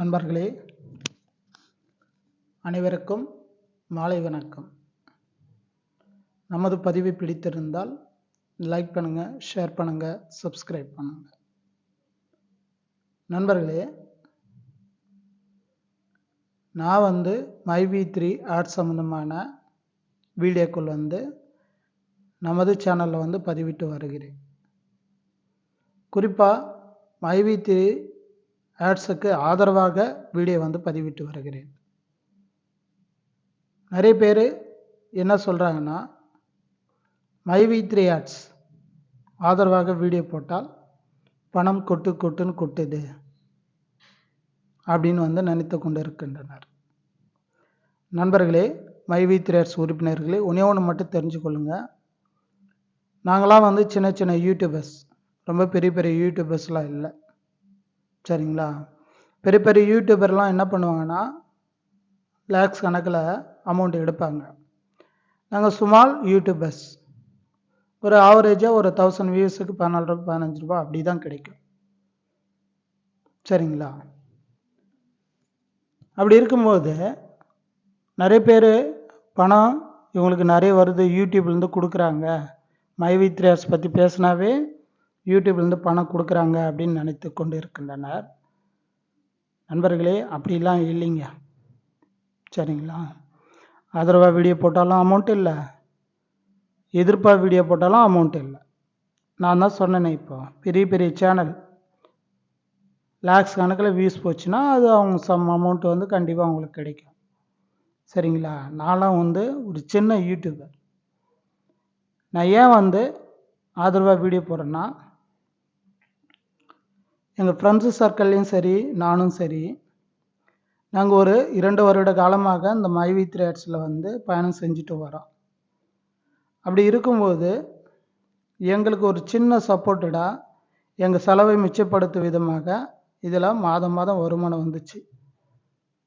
நண்பர்களே அனைவருக்கும் மாலை வணக்கம். நமது பதிவை பிடித்திருந்தால் லைக் பண்ணுங்கள் ஷேர் பண்ணுங்கள் சப்ஸ்கிரைப் பண்ணுங்கள் நண்பர்களே நான் வந்து மைவி த்ரீ ஆர்ட் சம்மந்தமான வீடியோக்கள் வந்து நமது சேனலில் வந்து பதிவிட்டு வருகிறேன். குறிப்பாக மைவி த்ரீ ஆட்ஸுக்கு ஆதரவாக வீடியோ வந்து பதிவிட்டு வருகிறேன். நிறைய பேர் என்ன சொல்கிறாங்கன்னா மைவி த்ரீ ஆட்ஸ். ஆதரவாக வீடியோ போட்டால் பணம் கொட்டு கொட்டுன்னு கொட்டுது அப்படின்னு வந்து நினைத்து கொண்டு இருக்கின்றனர் நண்பர்களே மைவி த்ரீ ஆட்ஸ் உறுப்பினர்களே ஒன்றே ஒன்று மட்டும் தெரிஞ்சுக்கொள்ளுங்க. நாங்களாம் வந்து சின்ன சின்ன யூடியூபர்ஸ் ரொம்ப பெரிய பெரிய யூடியூபர்ஸ்லாம் இல்லை. சரிங்களா? பெரிய பெரிய யூடியூபர்லாம் என்ன பண்ணுவாங்கன்னா லேக்ஸ் கணக்கில் அமௌண்ட் எடுப்பாங்க. நாங்கள் சுமால் யூடியூபர்ஸ் ஒரு ஆவரேஜாக ஒரு தௌசண்ட் வியூஸுக்கு பதினாலு ரூபா பதினஞ்சு ரூபா அப்படி தான் கிடைக்கும். சரிங்களா? அப்படி இருக்கும்போது நிறைய பேர் பணம் இவங்களுக்கு நிறைய வருது யூடியூப்லேருந்து கொடுக்குறாங்க. மை த்ரேயர்ஸ் பற்றி பேசினாவே யூடியூப்லேருந்து பணம் கொடுக்குறாங்க அப்படின்னு நினைத்து கொண்டு இருக்கின்றனர் நண்பர்களே அப்படிலாம் இல்லைங்க. சரிங்களா? ஆதரவாக வீடியோ போட்டாலும் அமௌண்ட் இல்லை. எதிர்ப்பாக வீடியோ போட்டாலும் அமௌண்ட் இல்லை. நான் தான் சொன்னேனே இப்போ பெரிய பெரிய சேனல் லேக்ஸ் கணக்கில் வியூஸ் போச்சுன்னா அது அவங்க சம் அமௌண்ட் வந்து கண்டிப்பாக அவங்களுக்கு கிடைக்கும். சரிங்களா? நான்லாம் வந்து ஒரு சின்ன யூடியூபர் நான் ஏன் வந்து ஆதரவாக வீடியோ போடுறேன்னா எங்கள் ஃப்ரெண்ட்ஸு சர்க்கிள்லேயும் சரி நானும் சரி நாங்கள் ஒரு இரண்டு வருட காலமாக இந்த மைவி த்ரேட்ஸில் வந்து பயணம் செஞ்சுட்டு வரோம். அப்படி இருக்கும்போது எங்களுக்கு ஒரு சின்ன சப்போர்ட்டடாக எங்கள் செலவை மிச்சப்படுத்தும் விதமாக இதில் மாதம் மாதம் வருமானம் வந்துச்சு.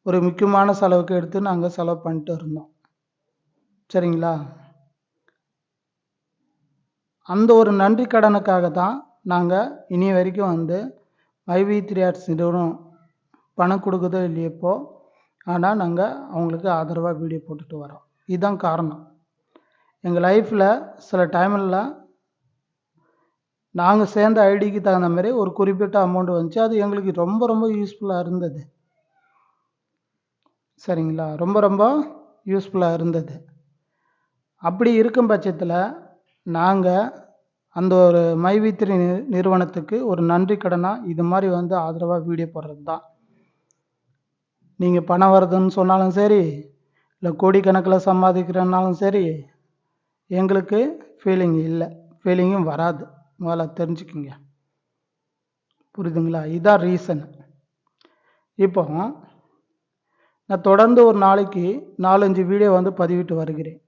ஒரு முக்கியமான செலவுக்கு எடுத்து நாங்கள் செலவு பண்ணிட்டு இருந்தோம். சரிங்களா? அந்த ஒரு நன்றி கடனுக்காக தான் நாங்கள் இனி வரைக்கும் வந்து ஐவி த்ரீ ஆர்ட்ஸ் நிறுவனம் பணம் கொடுக்குதோ இல்லையப்போ ஆனால் நாங்கள் அவங்களுக்கு ஆதரவாக வீடியோ போட்டுட்டு வரோம். இதுதான் காரணம். எங்கள் லைஃப்பில் சில டைமில் நாங்கள் சேர்ந்த ஐடிக்கு தகுந்த மாதிரி ஒரு குறிப்பிட்ட அமௌண்ட் வந்துச்சு. அது எங்களுக்கு ரொம்ப ரொம்ப யூஸ்ஃபுல்லாக இருந்தது. சரிங்களா? ரொம்ப ரொம்ப யூஸ்ஃபுல்லாக இருந்தது. அப்படி இருக்கும் பட்சத்தில் நாங்கள் அந்த ஒரு மைவித்திரி நிறுவனத்துக்கு ஒரு நன்றி கடனாக இது மாதிரி வந்து ஆதரவாக வீடியோ போடுறது தான் நீங்கள் பணம் வருதுன்னு சொன்னாலும் சரி இல்லை கோடிக்கணக்கில் சம்பாதிக்கிறனாலும் சரி எங்களுக்கு ஃபீலிங் இல்லை. ஃபீலிங்கும் வராது. முதல்ல தெரிஞ்சுக்குங்க. புரியுதுங்களா? இதுதான் ரீசன் இப்போ நான் தொடர்ந்து ஒரு நாளைக்கு நாலஞ்சு வீடியோ வந்து பதிவிட்டு வருகிறேன்.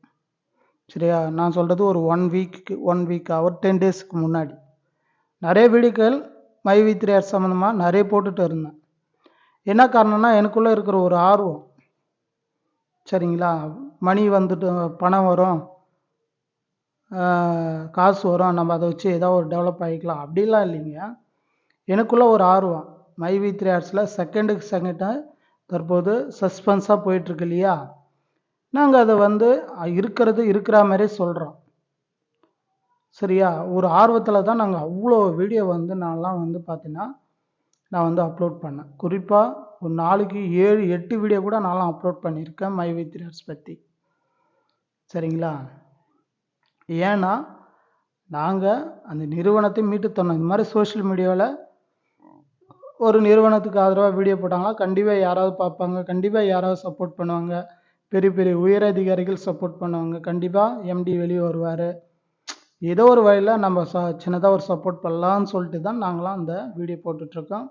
சரியா? நான் சொல்கிறது ஒரு ஒன் வீக்கு ஒன் வீக் அவர் டென் டேஸ்க்கு முன்னாடி. நிறைய வீடியோக்கள் மைவி த்ரீ ஆர் சம்மந்தமாக நிறைய போட்டுட்டு இருந்தேன். என்ன காரணம்னா எனக்குள்ளே இருக்கிற ஒரு ஆர்வம். சரிங்களா? மணி வந்துட்டு பணம் வரும். காசு வரும். நம்ம அதை வச்சு ஏதோ ஒரு டெவலப் ஆகிக்கலாம். அப்படிலாம் இல்லைங்க. எனக்குள்ளே ஒரு ஆர்வம். மைவி த்ரீ ஆர்ட்ஸில் செகண்டுக்கு செகண்டாக தற்போது சஸ்பென்ஸாக போயிட்டுருக்கு இல்லையா? நாங்கள் அதை வந்து இருக்கிறது இருக்கிற மாதிரியே சொல்கிறோம் சரியா? ஒரு ஆர்வத்தில் தான் நாங்கள் அவ்வளோ வீடியோ வந்து நான்லாம் வந்து பார்த்தீங்கன்னா நான் வந்து அப்லோட் பண்ணேன். குறிப்பாக ஒரு நாளைக்கு ஏழு எட்டு வீடியோ கூட நான்லாம் அப்லோட் பண்ணியிருக்கேன் மை வித் பற்றி சரிங்களா? ஏன்னா நாங்கள் அந்த நிறுவனத்தை மீட்டு தந்தோம். இந்த மாதிரி சோஷியல் மீடியாவில் ஒரு நிறுவனத்துக்கு ஆதரவாக வீடியோ போட்டாங்களா கண்டிப்பாக யாராவது பார்ப்பாங்க கண்டிப்பாக யாராவது சப்போர்ட் பண்ணுவாங்க. பெரிய பெரிய உயரதிகாரிகள் சப்போர்ட் பண்ணுவாங்க. கண்டிப்பாக எம்டி வெளியே வருவார். ஏதோ ஒரு வழியில் நம்ம ச சின்னதாக ஒரு சப்போர்ட் பண்ணலான்னு சொல்லிட்டு தான் நாங்களாம் அந்த வீடியோ போட்டுட்ருக்கோம்.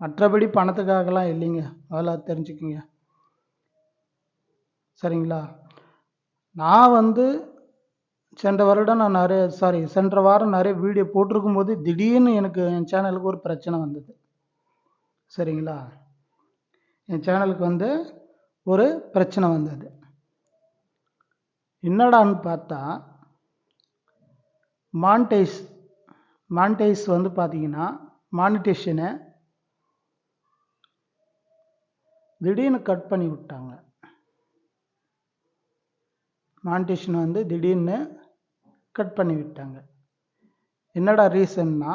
மற்றபடி பணத்துக்காகலாம் இல்லைங்க. அதெல்லாம் தெரிஞ்சுக்குங்க. சரிங்களா? நான் வந்து சென்ற வருடம் நான் நிறைய சாரி சென்ற வாரம் நிறைய வீடியோ போட்டிருக்கும் போது திடீர்னு எனக்கு என் சேனலுக்கு ஒரு பிரச்சனை வந்தது. சரிங்களா? என் சேனலுக்கு வந்து ஒரு பிரச்சனை வந்தது. என்னடான்னு பார்த்தா மான்டைஸ் மான்டைஸ் வந்து பார்த்தீங்கன்னா மானிட்டேஷனை திடீர்னு கட் பண்ணி விட்டாங்க. மானிட்டேஷன் வந்து திடீர்னு கட் பண்ணி விட்டாங்க. என்னடா ரீசன்னா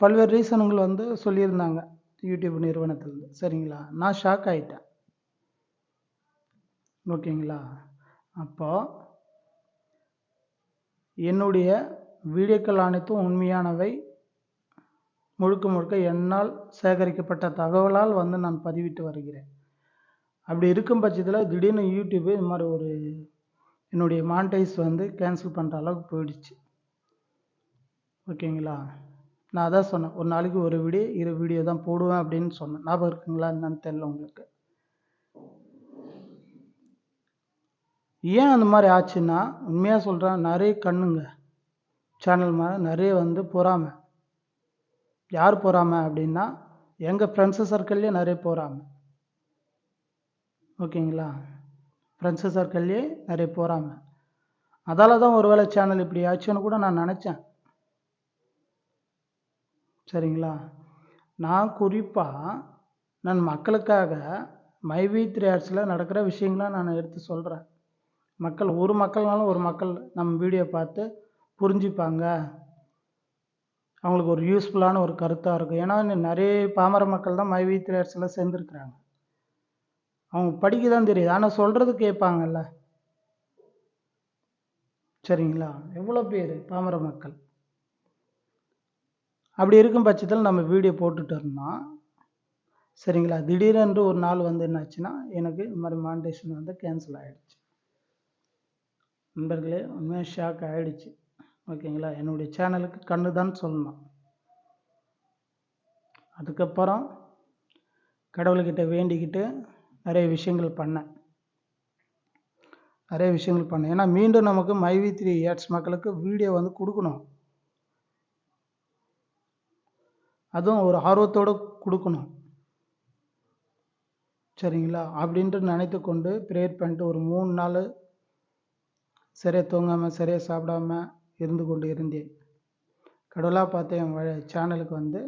பல்வேறு ரீசனுங்கள் வந்து சொல்லியிருந்தாங்க. யூடியூப் நிறுவனத்துலேருந்து சரிங்களா? நான் ஷாக் ஆகிட்டேன் ஓகேங்களா? அப்போ என்னுடைய வீடியோக்கள் அனைத்தும் உண்மையானவை. முழுக்க முழுக்க என்னால் சேகரிக்கப்பட்ட தகவலால் வந்து நான் பதிவிட்டு வருகிறேன். அப்படி இருக்கும் பட்சத்தில் திடீர்னு யூடியூப் இது மாதிரி ஒரு என்னுடைய மானிட்டைஸ் வந்து கேன்சல் பண்ணுற அளவுக்கு போயிடுச்சு. ஓகேங்களா? நான் அதான் சொன்னேன் ஒரு நாளைக்கு ஒரு வீடியோ இரு வீடியோ தான் போடுவேன் அப்படின்னு சொன்னேன். ஞாபகம் இருக்குங்களா என்னன்னு தெரியல உங்களுக்கு. ஏன் அந்த மாதிரி ஆச்சுன்னா உண்மையாக சொல்கிறேன் நிறைய கண்ணுங்க சேனல் மேலே நிறைய வந்து பொறாமை. யார் பொறாமை அப்படின்னா எங்கள் ஃப்ரெண்ட்ஸு சர்க்கிள்லேயே நிறைய போகிறாங்க ஓகேங்களா? ஃப்ரெண்ட்ஸு சர்க்கிள்லேயே நிறைய போகிறாங்க அதால் தான் ஒருவேளை சேனல் இப்படி ஆச்சுன்னு கூட நான் நினச்சேன். சரிங்களா? நான் குறிப்பாக நான் மக்களுக்காக மைவி த்ரீ ஆர்ட்ஸில் நடக்கிற விஷயங்களை நான் எடுத்து சொல்கிறேன் மக்கள் ஒரு மக்கள்னாலும் ஒரு மக்கள் நம்ம வீடியோ பார்த்து புரிஞ்சுப்பாங்க. அவங்களுக்கு ஒரு யூஸ்ஃபுல்லான ஒரு கருத்தாக இருக்கும். ஏன்னா இன்னும் நிறைய பாமர மக்கள் தான் மைவி த்ரீ ஆர்ட்ஸில் சேர்ந்துருக்குறாங்க. அவங்க படிக்க தான் தெரியுது. ஆனால் சொல்கிறது கேட்பாங்கல்ல. சரிங்களா? எவ்வளோ பேர் பாமர மக்கள்? அப்படி இருக்கும் பட்சத்தில் நம்ம வீடியோ போட்டுட்டு இருந்தோம். சரிங்களா? திடீரென்று ஒரு நாள் வந்து என்னாச்சுன்னா எனக்கு இந்த மாதிரி மானிட்டேஷன் வந்து கேன்சல் ஆகிடுச்சு நண்பர்களே உண்மையாக ஷாக் ஆகிடுச்சு ஓகேங்களா? என்னுடைய சேனலுக்கு கண்ணு தான் சொல்லணும். அதுக்கப்புறம் கடவுள்கிட்ட வேண்டிக்கிட்டு நிறைய விஷயங்கள் பண்ணேன். நிறைய விஷயங்கள் பண்ணேன். ஏன்னா மீண்டும் நமக்கு மைவி த்ரீ ஏட்ஸ் மக்களுக்கு வீடியோ வந்து கொடுக்கணும். அதுவும் ஒரு ஆர்வத்தோடு கொடுக்கணும். சரிங்களா? அப்படின்ட்டு நினைத்து கொண்டு ப்ரேயர் பண்ணிட்டு ஒரு மூணு நாள் சரியாக தூங்காமல் சரியாக சாப்பிடாம இருந்து கொண்டு இருந்தேன். கடவுளாக பார்த்து என் வ சேனலுக்கு வந்து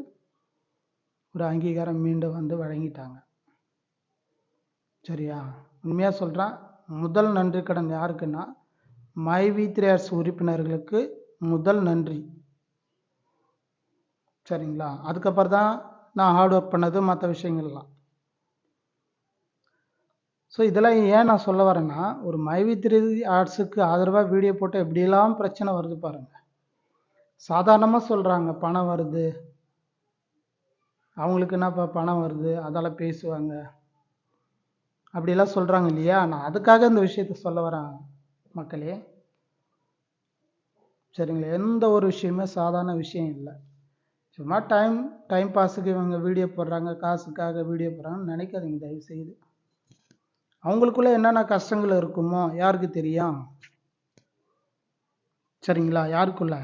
ஒரு அங்கீகாரம் மீண்டும் வந்து வழங்கிட்டாங்க. சரியா? உண்மையாக சொல்கிறேன் முதல் நன்றி கடன் யாருக்குன்னா மை வி த்ரீ உறுப்பினர்களுக்கு முதல் நன்றி. சரிங்களா? அதுக்கப்புறம் தான் நான் ஹார்ட் ஒர்க் பண்ணது மற்ற விஷயங்கள்லாம். ஸோ இதெல்லாம் ஏன் நான் சொல்ல வரேன்னா ஒரு மைவித்ரி ஆர்ட்ஸுக்கு ஆதரவாக வீடியோ போட்டால் எப்படிலாம் பிரச்சனை வருது பாருங்கள் சாதாரணமாக சொல்கிறாங்க பணம் வருது. அவங்களுக்கு என்னப்பா பணம் வருது? அதால் பேசுவாங்க. அப்படிலாம் சொல்கிறாங்க இல்லையா? நான் அதுக்காக இந்த விஷயத்த சொல்ல வரேன் மக்களே. சரிங்களா? எந்த ஒரு விஷயமே சாதாரண விஷயம் இல்லை. சும்மா டைம் டைம் பாஸுக்கு இவங்க வீடியோ போடுறாங்க காசுக்காக வீடியோ போடுறாங்கன்னு நினைக்காதீங்க தயவு செய்து அவங்களுக்குள்ளே என்னென்ன கஷ்டங்கள் இருக்குமோ யாருக்கு தெரியும்? சரிங்களா? யாருக்குள்ள?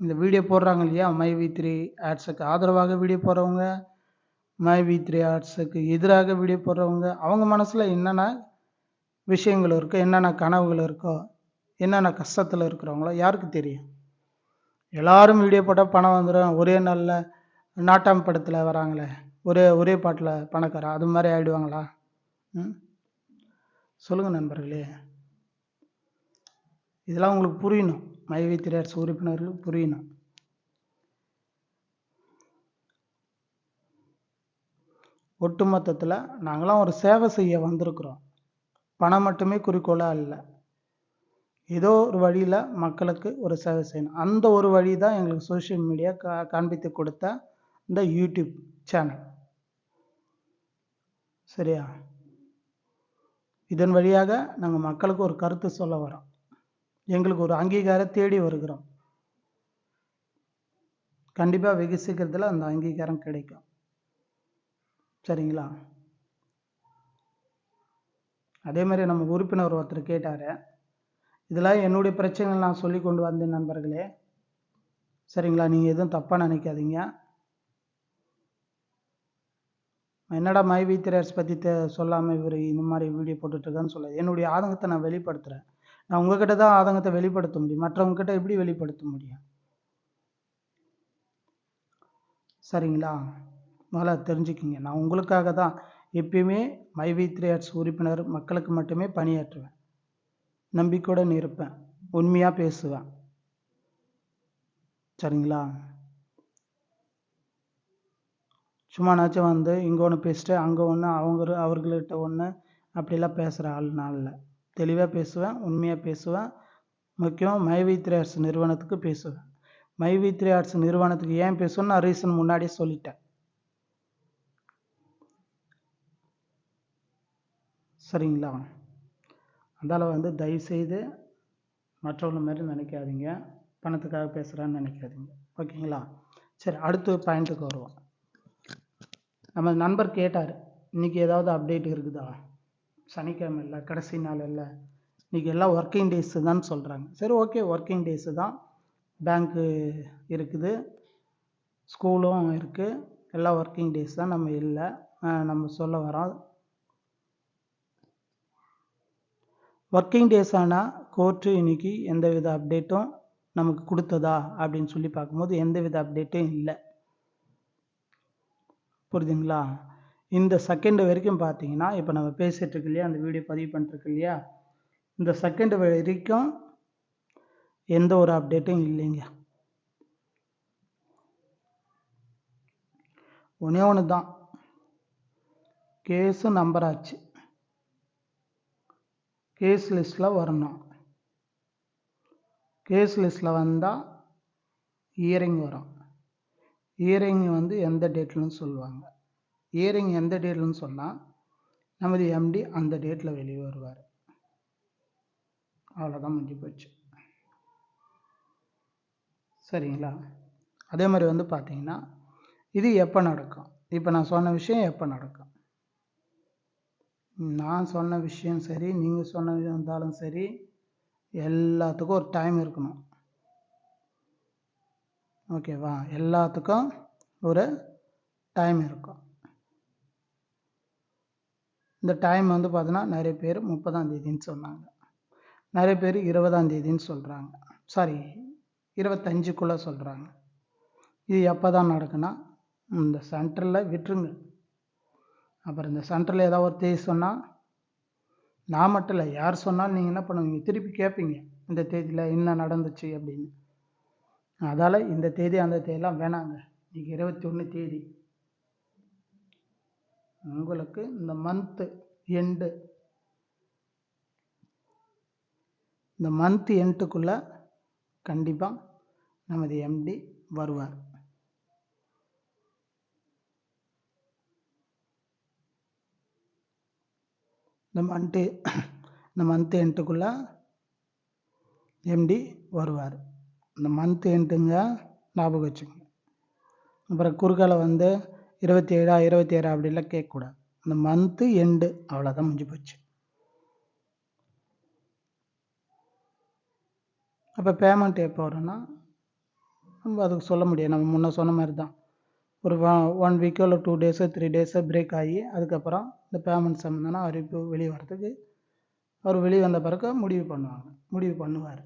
இந்த வீடியோ போடுறாங்க இல்லையா? மை வி த்ரீ ஆட்ஸுக்கு ஆதரவாக வீடியோ போடுறவங்க மை வி த்ரீ ஆர்ட்ஸுக்கு எதிராக வீடியோ போடுறவங்க அவங்க மனசில் என்னென்ன விஷயங்கள் இருக்கோ என்னென்ன கனவுகள் இருக்கோ என்னென்ன கஷ்டத்தில் இருக்கிறவங்களோ யாருக்கு தெரியும்? எல்லாரும் வீடியோ போட்டால் பணம் வந்துடும் ஒரே நாளில் நாட்டாம் படத்தில் வராங்களே. ஒரே ஒரே பாட்டில் பணக்காரா அது மாதிரி ஆகிடுவாங்களா ம்? சொல்லுங்கள் நண்பர்களே. இதெல்லாம் உங்களுக்கு புரியணும். மைவி திரையரசு உறுப்பினர்களுக்கு புரியணும். ஒட்டுமொத்தத்தில் நாங்களாம் ஒரு சேவை செய்ய வந்திருக்கிறோம். பணம் மட்டுமே குறிக்கோளாக இல்லை. ஏதோ ஒரு வழியில் மக்களுக்கு ஒரு சேவை செய்யணும். அந்த ஒரு வழி தான் எங்களுக்கு சோஷியல் மீடியா கா காண்பித்து கொடுத்த இந்த யூடியூப் சேனல் சரியா? இதன் வழியாக நாங்கள் மக்களுக்கு ஒரு கருத்து சொல்ல வரோம் எங்களுக்கு ஒரு அங்கீகாரம் தேடி வருகிறோம். கண்டிப்பாக வெகு சீக்கிரத்தில் அந்த அங்கீகாரம் கிடைக்கும். சரிங்களா? அதே மாதிரி நம்ம உறுப்பினர் ஒருத்தர் கேட்டார். இதெல்லாம் என்னுடைய பிரச்சனைகள் நான் சொல்லி கொண்டு வந்தேன் நண்பர்களே. சரிங்களா? நீங்கள் எதுவும் தப்பாக நினைக்காதீங்க. என்னடா மை வீத்திரர்ஸ் பற்றி தெ சொல்லாமல் இவர் இந்த மாதிரி வீடியோ போட்டுட்ருக்கான்னு சொல்ல என்னுடைய ஆதங்கத்தை நான் வெளிப்படுத்துகிறேன் நான் உங்ககிட்ட தான் ஆதங்கத்தை வெளிப்படுத்த முடியும். மற்றவங்ககிட்ட எப்படி வெளிப்படுத்த முடியும்? சரிங்களா? முதல்ல தெரிஞ்சுக்கிங்க. நான் உங்களுக்காக தான் எப்பயுமே மை வி த்ரீ ஆர்ட்ஸ் உறுப்பினர் மக்களுக்கு மட்டுமே பணியாற்றுவேன். நம்பிக்கையுடன் இருப்பேன். உண்மையாக பேசுவேன். சரிங்களா? சும்மானாச்சும் வந்து இங்கே ஒன்று பேசிட்டு அங்கே ஒன்று அவங்க அவர்கள்கிட்ட ஒன்று அப்படிலாம் பேசுகிற ஆள் நான் இல்லை. தெளிவாக பேசுவேன் உண்மையாக பேசுவேன். முக்கியம் மைவி த்ரீ ஆர்ட்ஸ் நிறுவனத்துக்கு பேசுவேன். மைவி த்ரீ ஆர்ட்ஸ் நிறுவனத்துக்கு ஏன் பேசுவேன்னு நான் ரீசன் முன்னாடியே சொல்லிட்டேன். சரிங்களா? அதால் வந்து தயவுசெய்து மற்றவங்கள மாதிரி நினைக்காதீங்க. பணத்துக்காக பேசுகிறான்னு நினைக்காதீங்க. ஓகேங்களா? சரி அடுத்த பாயிண்ட்டுக்கு வருவோம். நம்ம நண்பர் கேட்டார் இன்றைக்கி ஏதாவது அப்டேட் இருக்குதா? சனிக்கிழமை இல்லை கடைசி நாள் இல்லை இன்றைக்கி எல்லாம் ஒர்க்கிங் டேஸு தான் சொல்கிறாங்க சரி ஓகே ஒர்க்கிங் டேஸு தான். பேங்க்கு இருக்குது ஸ்கூலும் இருக்குது எல்லா ஒர்க்கிங் டேஸ் தான். நம்ம இல்லை நம்ம சொல்ல வரோம் ஒர்க்கிங் டேஸ் ஆனால் கோர்ட்டு இன்னைக்கு எந்த வித அப்டேட்டும் நமக்கு கொடுத்ததா அப்படின்னு சொல்லி பார்க்கும்போது எந்த வித அப்டேட்டும் இல்லை. புரியுதுங்களா? இந்த செகண்ட் வரைக்கும் பார்த்தீங்கன்னா இப்போ நம்ம பேசிகிட்டு இருக்கு இல்லையா? அந்த வீடியோ பதிவு பண்ணிருக்கு இல்லையா? இந்த செகண்ட் வரைக்கும் எந்த ஒரு அப்டேட்டும் இல்லைங்க. ஒன்றே ஒன்று தான் கேஸும் நம்பர் ஆச்சு. கேஸ் லிஸ்ட்டில் வரணும். கேஸ் லிஸ்ட்டில் வந்தால் இயரிங் வரும். இயரிங் வந்து எந்த டேட்லன்னு சொல்லுவாங்க. இயரிங் எந்த டேட்லன்னு சொன்னால் நமது எம்டி அந்த டேட்டில் வெளியே வருவார். அவ்வளோதான் முடிஞ்சு போச்சு. சரிங்களா? அதே மாதிரி வந்து பார்த்தீங்கன்னா இது எப்போ நடக்கும்? இப்போ நான் சொன்ன விஷயம் எப்போ நடக்கும்? நான் சொன்ன விஷயம் சரி நீங்கள் சொன்னது இருந்தாலும் சரி எல்லாத்துக்கும் ஒரு டைம் இருக்கணும். ஓகேவா எல்லாத்துக்கும் ஒரு டைம் இருக்கும். இந்த டைம் வந்து பார்த்தோன்னா நிறைய பேர் முப்பதாம் தேதின்னு சொன்னாங்க. நிறைய பேர் இருபதாம் தேதின்னு சொல்கிறாங்க சாரி இருபத்தஞ்சுக்குள்ளே சொல்கிறாங்க இது எப்போ தான் நடக்குன்னா இந்த சென்டரில் விட்டுருங்க. அப்புறம் இந்த சென்டரில் ஏதாவது ஒரு தேதி சொன்னால் நான் மட்டும் இல்லை யார் சொன்னாலும் நீங்கள் என்ன பண்ணுவீங்க? திருப்பி கேட்பீங்க இந்த தேதியில் என்ன நடந்துச்சு அப்படின்னு. அதால் இந்த தேதி அந்த தேதியெல்லாம் வேணாங்க. இன்றைக்கி இருபத்தி ஒன்று தேதி. உங்களுக்கு இந்த மந்த்து எண்டு இந்த மந்த் எண்டுக்குள்ளே கண்டிப்பாக நமது எம்டி வருவார். இந்த மந்த்து இந்த மந்த் எண்டுக்குள்ளே எம்டி வருவார். இந்த மந்த் எண்டுங்க ஞாபகம் வச்சுக்கோங்க. அப்புறம் குறுக்கால வந்து இருபத்தி ஏழா இருபத்தி ஏழா அப்படிலாம் கேட்கக்கூடாது. இந்த மந்த்து எண்டு அவ்வளோதான் முடிஞ்சு போச்சு. அப்போ பேமெண்ட் எப்போ வரும்னா நம்ம அதுக்கு சொல்ல முடியாது. நம்ம முன்ன சொன்ன மாதிரி தான் ஒரு ஒன் வீக்கோ இல்லை டூ டேஸோ த்ரீ டேஸோ பிரேக் ஆகி அதுக்கப்புறம் இந்த பேமெண்ட் சம்மந்தமான அறிவிப்பு வெளியே வரதுக்கு அவர் வெளியே வந்த பிறகு முடிவு பண்ணுவாங்க. முடிவு பண்ணுவார்.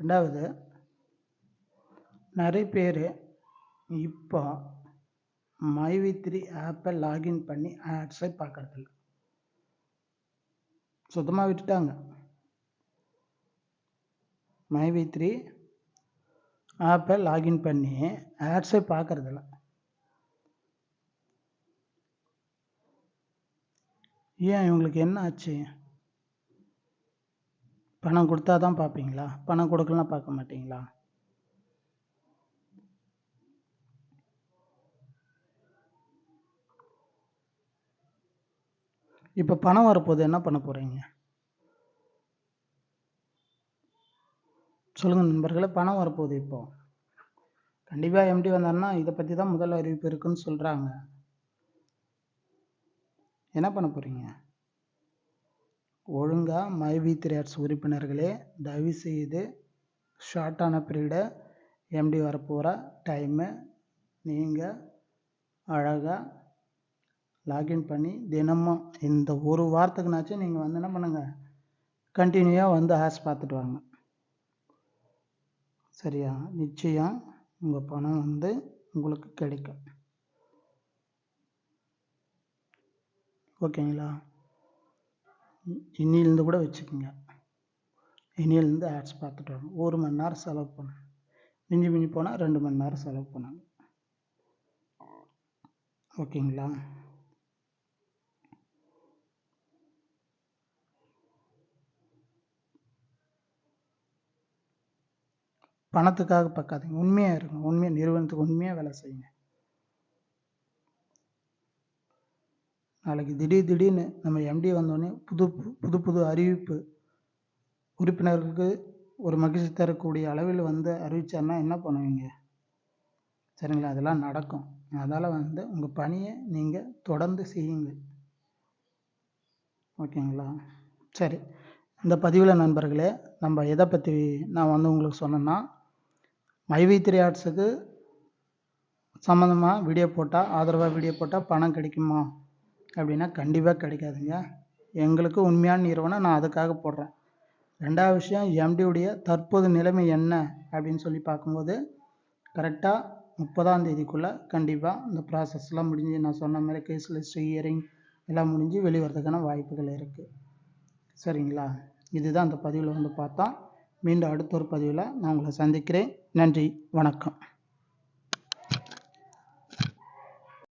ரெண்டாவது நிறைய பேர் இப்போ மைவி த்ரீ ஆப்பை லாகின் பண்ணி ஆட்ஸை பார்க்குறதில்ல சுத்தமாக விட்டுட்டாங்க. மைவி த்ரீ ஆப்பை லாகின் பண்ணி ஆட்ஸை பார்க்குறதில்ல. ஏன் இவங்களுக்கு என்ன ஆச்சு? பணம் கொடுத்தா தான் பார்ப்பீங்களா? பணம் கொடுக்கலாம் பார்க்க மாட்டீங்களா? இப்போ பணம் வரப்போகுது என்ன பண்ண போகிறீங்க சொல்லுங்கள் நண்பர்களே பணம் வரப்போகுது இப்போ. கண்டிப்பாக எம்டி வந்தாருன்னா இதை பற்றி தான் முதல் அறிவிப்பு இருக்குன்னு சொல்கிறாங்க என்ன பண்ண போகிறீங்க ஒழுங்காக மைவி த்ரீ ஆர்ட்ஸ் உறுப்பினர்களே தயவு செய்து ஷார்ட்டான பீரியடை எம்டி வரப்போகிற டைமு நீங்கள் அழகாக லாகின் பண்ணி தினமும் இந்த ஒரு வாரத்துக்குனாச்சும் நீங்கள் வந்து என்ன பண்ணுங்கள் கண்டினியூவாக வந்து ஆஸ் பார்த்துட்டு வாங்க. சரியா? நிச்சயம் உங்கள் பணம் வந்து உங்களுக்கு கிடைக்கும். ஓகேங்களா? இன்னிலேருந்து கூட வச்சுக்கோங்க. இன்னிலேருந்து ஆட்ஸ் பார்த்துட்டு வரணும் ஒரு மணி நேரம் செலவு பண்ணுங்க. மிஞ்சி மிஞ்சி போனால் ரெண்டு மணி நேரம் செலவு பண்ணுங்க. ஓகேங்களா? பணத்துக்காக பார்க்காதீங்க. உண்மையாக இருங்க. உண்மையாக நிறுவனத்துக்கு உண்மையாக வேலை செய்யுங்க. நாளைக்கு திடீர் திடீர்னு நம்ம எம்டி வந்தோடனே புது புது புது அறிவிப்பு உறுப்பினர்களுக்கு ஒரு மகிழ்ச்சி தரக்கூடிய அளவில் வந்து அறிவிச்சாருன்னா என்ன பண்ணுவீங்க? சரிங்களா? அதெல்லாம் நடக்கும். அதால் வந்து உங்கள் பணியை நீங்கள் தொடர்ந்து செய்யுங்க ஓகேங்களா? சரி. இந்த பதிவில் நண்பர்களே நம்ம எதை பற்றி நான் வந்து உங்களுக்கு சொன்னேன்னா மைவி த்ரீ ஆர்ட்ஸுக்கு சம்மந்தமாக வீடியோ போட்டால் ஆதரவாக வீடியோ போட்டால் பணம் கிடைக்குமா? அப்படின்னா கண்டிப்பாக கிடைக்காதுங்க. எங்களுக்கு உண்மையான நிறுவனம் நான் அதுக்காக போடுறேன். ரெண்டாவது விஷயம் எம்டியுடைய தற்போது நிலைமை என்ன? அப்படின்னு சொல்லி பார்க்கும்போது கரெக்டாக முப்பதாம் தேதிக்குள்ளே கண்டிப்பாக இந்த ப்ராசஸ்லாம் முடிஞ்சு நான் சொன்ன மாதிரி கேஸ் லிஸ்ட் ஹியரிங் எல்லாம் முடிஞ்சு வெளிவரதுக்கான வாய்ப்புகள் இருக்குது சரிங்களா? இதுதான் அந்த பதிவில் வந்து பார்த்தா மீண்டும் அடுத்த ஒரு பதிவில் நான் உங்களை சந்திக்கிறேன். நன்றி வணக்கம்.